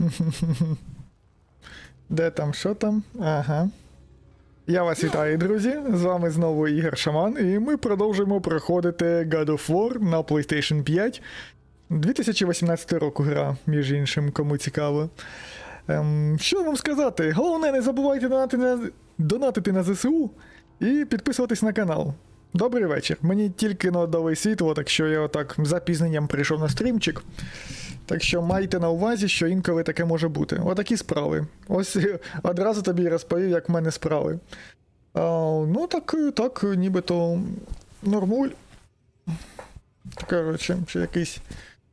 Де там, що там? Ага. Я вас вітаю, друзі! З вами знову Ігор Шаман, і ми продовжуємо проходити God of War на PlayStation 5. 2018 року гра, між іншим, кому цікаво. Ем, що вам сказати? Головне, не забувайте донати на... донатити на ЗСУ і підписуватись на канал. Добрий вечір. Мені тільки надали світло, так що я отак запізненням прийшов на стрімчик. Так що майте на увазі, що інколи таке може бути. Отакі справи. Ось одразу тобі розповів, як в мене справи. А, ну, так, так, нібито нормуль. Коротше, чи якийсь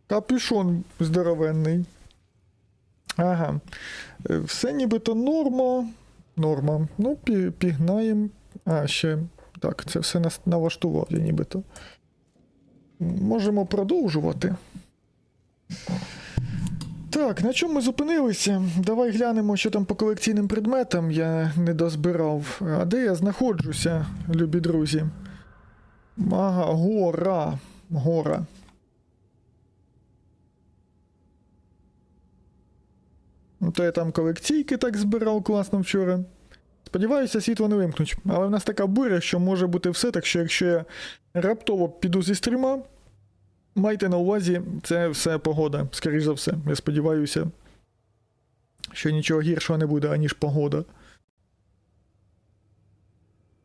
капюшон здоровенний. Ага. Е, Все нібито норма. Норма. Ну, пі, пігнаєм. А, ще. Так, це все налаштував я нібито. Можемо продовжувати. Так, на чому ми зупинилися? Давай глянемо, що там по колекційним предметам я не дозбирав. А де я знаходжуся, любі друзі? Ага, гора. Гора. Ну, То я там колекційки так збирав класно вчора. Сподіваюся, світло не вимкнуть. Але в нас така буря, що може бути все, так що якщо я раптово піду зі стріма, майте на увазі, це все погода, скоріш за все. Я сподіваюся, що нічого гіршого не буде, аніж погода.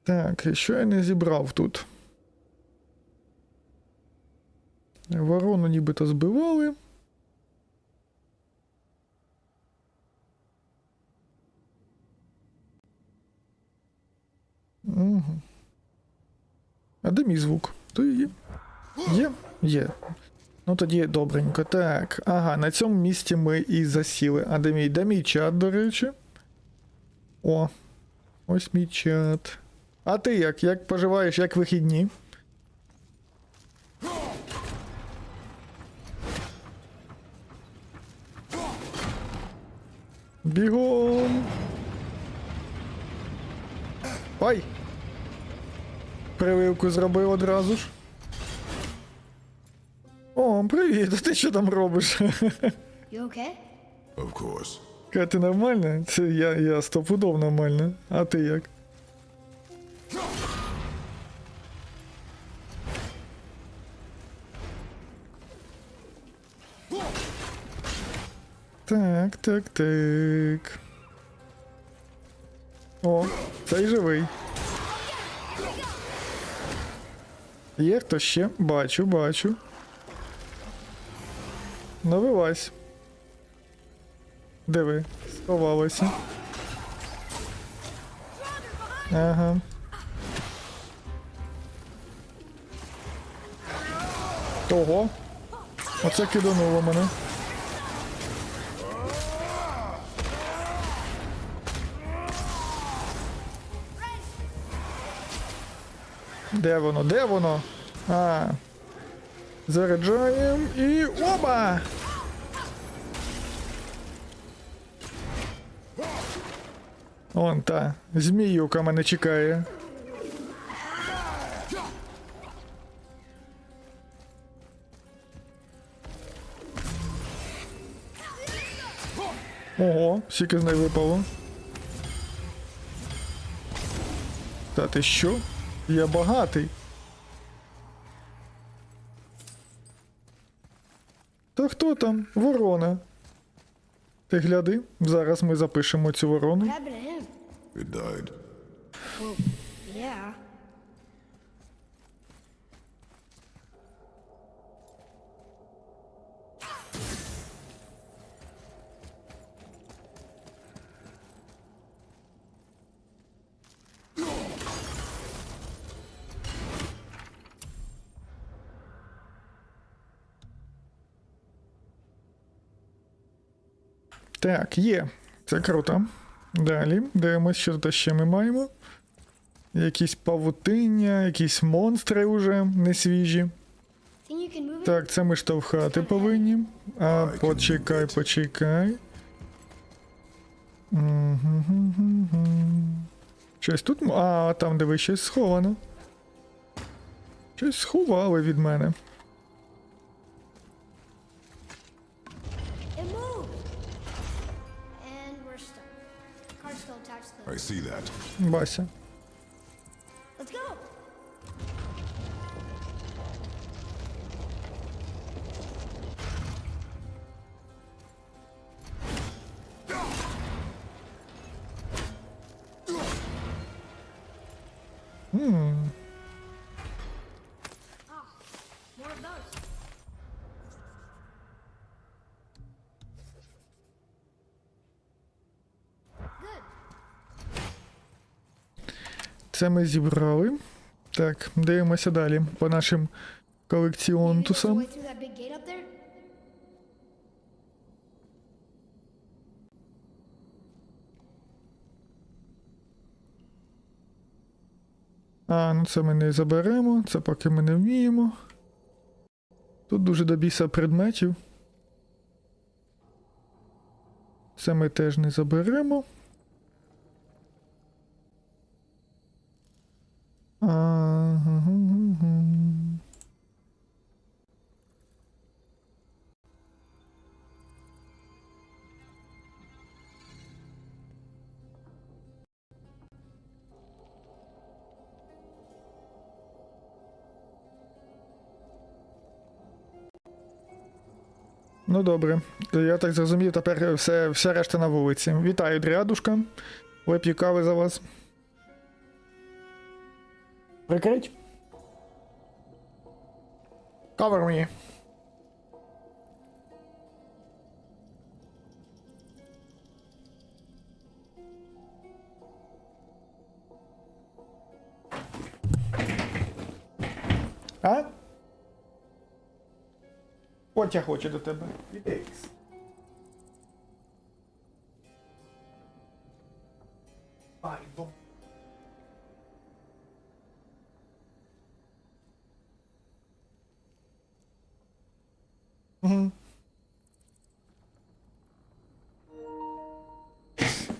Так, що я не зібрав тут? Ворону нібито збивали. Угу. А де мій звук? То є. Є? Є. Ну тоді добренько. Так. Ага, на цьому місці ми і засіли. А де мій? Де мій чат, до речі? О. Ось мій чат. А ти як? Як поживаєш, як вихідні? Бігом! Ой! Прививку зробив одразу ж. О, привіт, а ти що там робиш? You okay? Of course. Ка, ти нормальна? Це я, я стопудов нормальна. А ти як? Так, так, так. О, цей живий. Є хто ще? Бачу, бачу. Вилазь. Диви, сховалося. Ага. Ого. Оце кидануло мене. Де воно? Де воно? А. Заряджаємо і. Оба! Вон та зміюка мене чекає. Ого, скільки з неї випало. Та ти що? Я багатий. Хто там? Ворона. Ти гляди, зараз ми запишемо цю ворону. It died. Well, yeah. Так, є. Це круто. Далі, дивимось, що тут ще ми маємо. Якісь павутиння, якісь монстри вже не свіжі. Think you can move it? Так, це ми штовхати повинні. А, почекай, почекай. Щось тут. А, там диви, щось сховано. Щось сховали від мене. I see that. Бася. Let's go. Ah, Це ми зібрали. Так, дивимося далі по нашим колекціонтусам. А, ну це ми не заберемо, це поки ми не вміємо. Тут дуже до біса предметів. Це ми теж не заберемо. Ну добре. Я так зрозумів, тепер все, вся решта на вулиці. Вітаю, дрядушка. Вип'ю кави за вас. Прикрить. Cover me. Потя хоче до тебе. Альбом. Угу.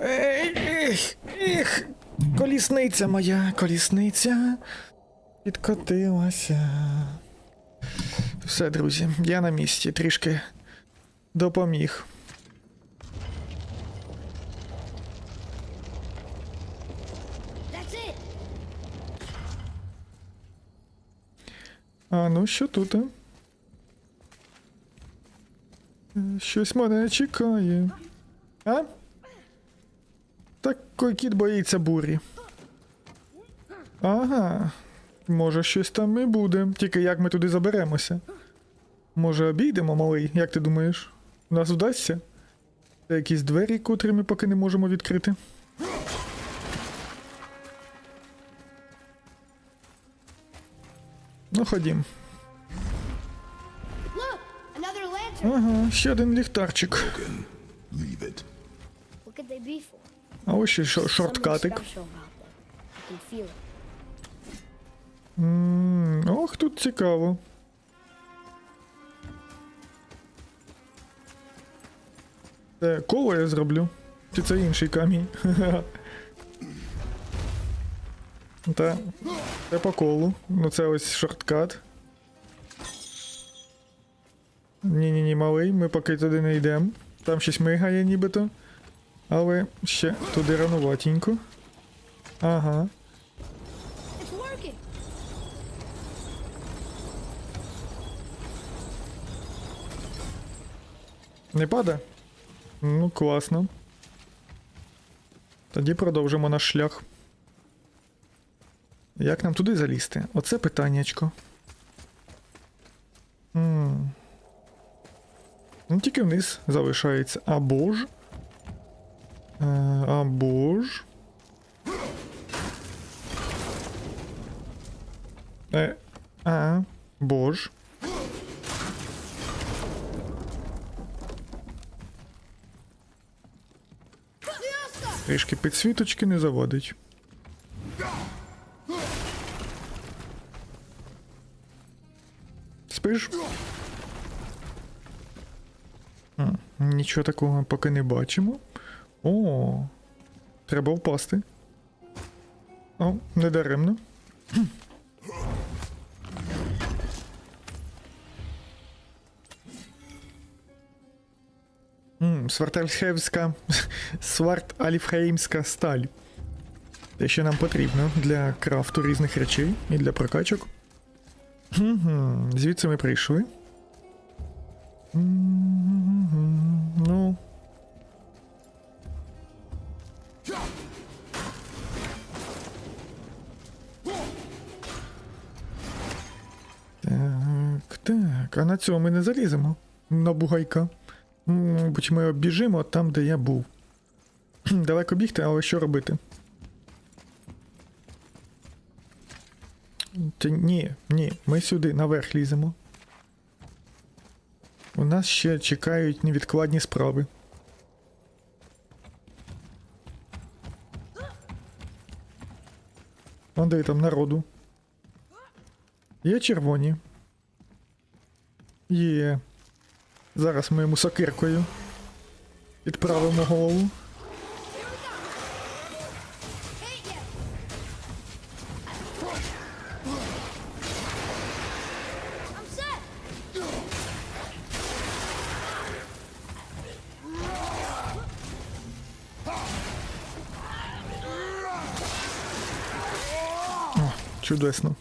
Ей, ех, ех, колісниця моя, колісниця підкотилася. Все, друзі, я на місці, трішки допоміг. А ну що тут? А? Щось мене чекає. А? Так кіт боїться бурі. Ага. Може, щось там і буде. Тільки як ми туди заберемося? Може, обійдемо, малий, як ти думаєш? Нас вдасться? Це якісь двері, котрі ми поки не можемо відкрити. Ну, ходім. Ага, ще один ліхтарчик. А ось ще шорткатик. Ох, тут цікаво. Це коло я зроблю. Чи це інший камінь? Та, це по колу. Ну це ось шорткат. Ні-ні-ні, малий, ми поки туди не йдемо. Там щось мигає нібито. Але ще туди рануватенько. Ага. Не падає? Ну, класно. Тоді продовжимо наш шлях. Як нам туди залізти? Оце питаннячко. Ну, тільки вниз залишається. Або ж. Е, або ж. Е, а, бож. Трішки підсвіточки не заводить. Спиш? А, Нічого такого поки не бачимо. О, треба впасти. О, не Свартальхевська. Сварт Аліфхеймська сталь. Те, що нам потрібно для крафту різних речей і для прокачок. Угу. Звідси ми прийшли. Ну. Так, так. А на цьому ми не заліземо. На бугайка. М, Мабуть, ми обіжимо там, де я був. Далеко бігти, але що робити? Та ні, ні, ми сюди наверх ліземо. У нас ще чекають невідкладні справи. Он де там народу. Є червоні. Є. Зараз ми йому сокиркою відправимо голову. Чудесно.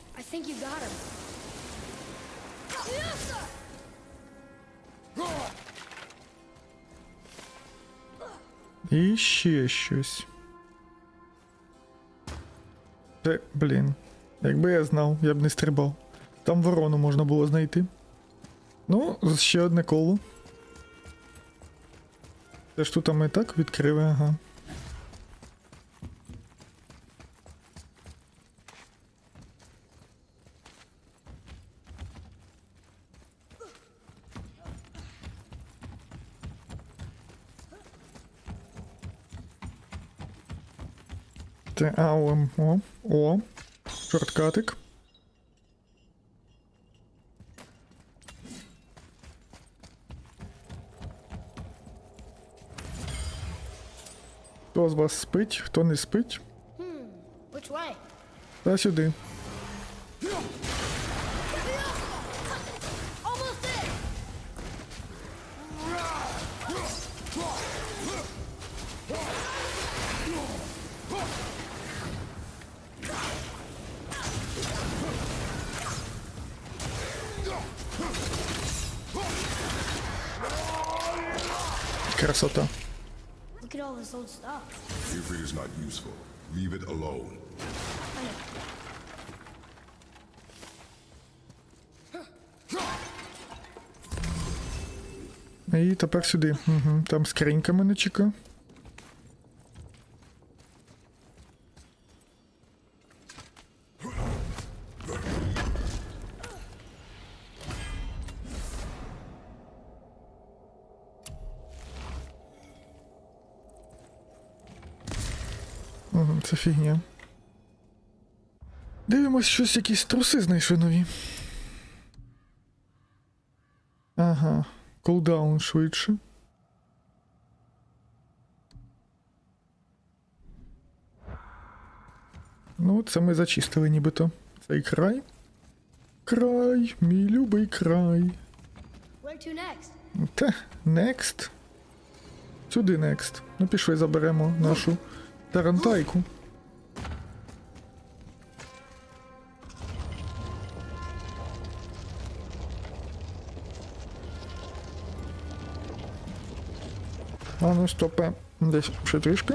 І ще щось. Це, блін. Якби я знав, я б не стрибав. Там ворону можна було знайти. Ну, ще одне коло. Це ж тут ми так відкрили, ага. Це, а, о, о, шорткатик. Хто з вас спить, хто не спить, та сюди. Красота. Look at all this old stuff. If it is not useful, leave it alone. І тепер сюди. Угу. Там скринька мене чекає. Фігня. Дивимось, щось якісь труси знайшли нові. Ага, кулдаун швидше. Ну, це ми зачистили нібито. Цей край. Край, мій любий край. Where to next? Та, next. Сюди next. Ну, пішли, заберемо нашу тарантайку. А ну, стопе. Десь ще трішки.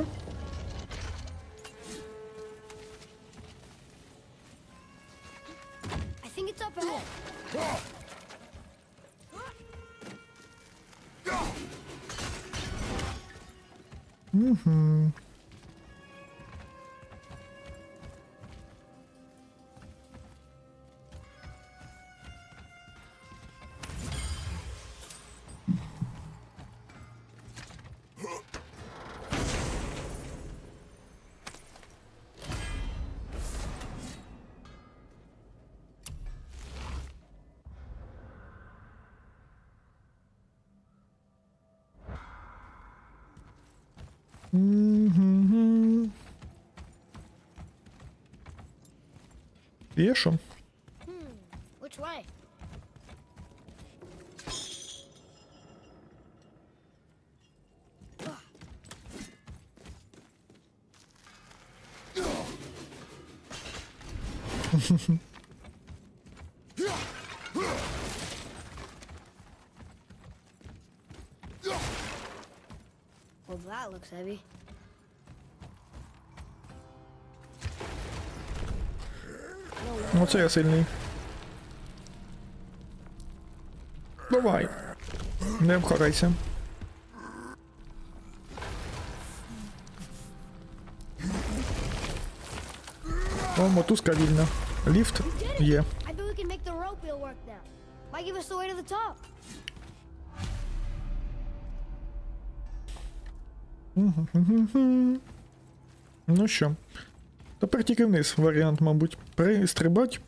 Мгм. Є що? Heavy. Ну це я сильний. Давай. Не обхарайся. О, мотузка вільна. Ліфт є. Ну що? Тепер тільки вниз варіант, мабуть. Пристрибать.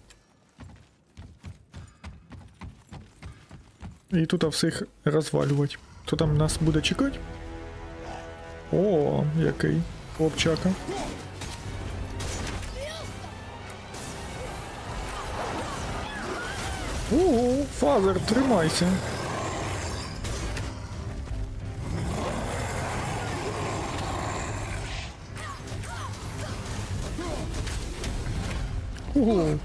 І тут всіх розвалювати. Хто там нас буде чекати? О, який хлопчака. Ого, фазер, тримайся. Ого.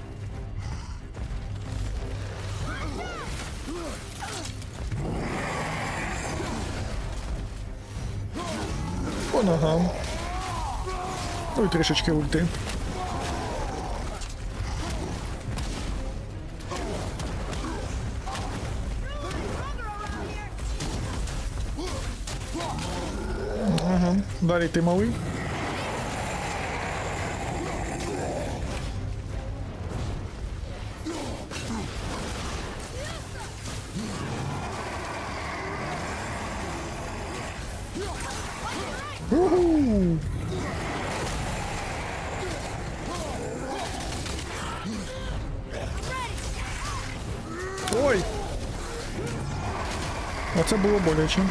По ногам. Ну і трішечки ульти. Ага, далі ти малий. Уху! Ой! Оце було боляче.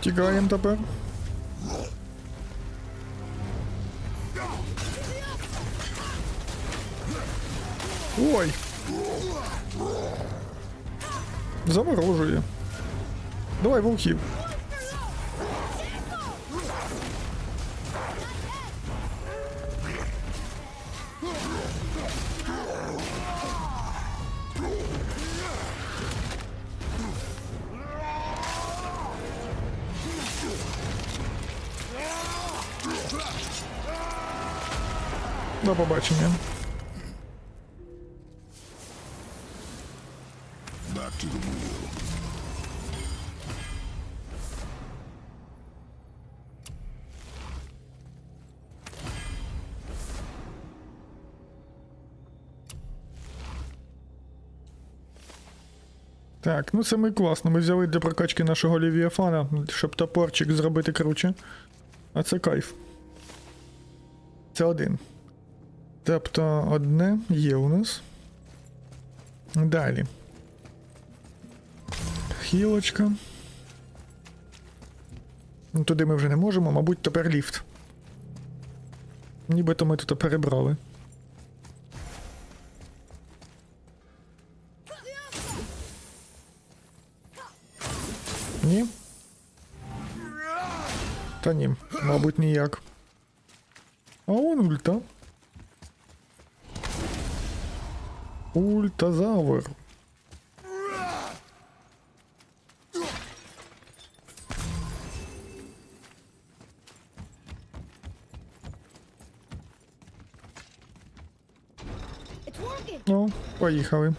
Тікаємо тепер. Ой. Заморожує. Давай вовків. До побачення. Back to the wheel. Так, ну це ми класно. Ми взяли для прокачки нашого Лівіафана, щоб топорчик зробити круче. А це кайф. Це один. Тобто одне є у нас. Далі. Хілочка. Ну, Туди ми вже не можемо, мабуть, тепер ліфт. Нібито ми тут перебрали. Ні? Та ні, мабуть, ніяк. А он ульта. Ультазавр. Ну, поїхали.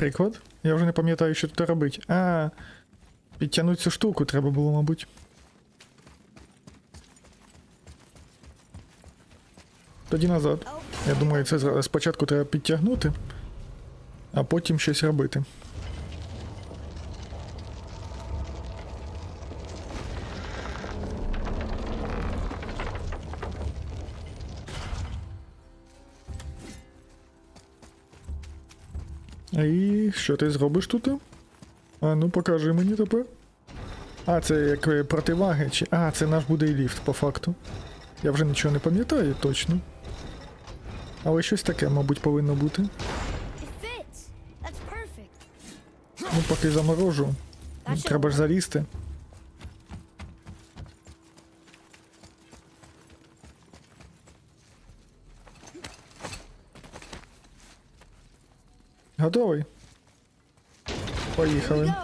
Наприклад, я вже не пам'ятаю, що тут робити. А, підтягнути цю штуку треба було, мабуть. Тоді назад. Я думаю, це спочатку треба підтягнути. а потім щось робити. І що ти зробиш тут? А ну покажи мені тепер. А, це як е, противаги, чи. А, це наш буде і ліфт, по факту. Я вже нічого не пам'ятаю точно. Але щось таке, мабуть, повинно бути. Ну, поки заморожу. Треба ж залізти. Готовий? Поїхали.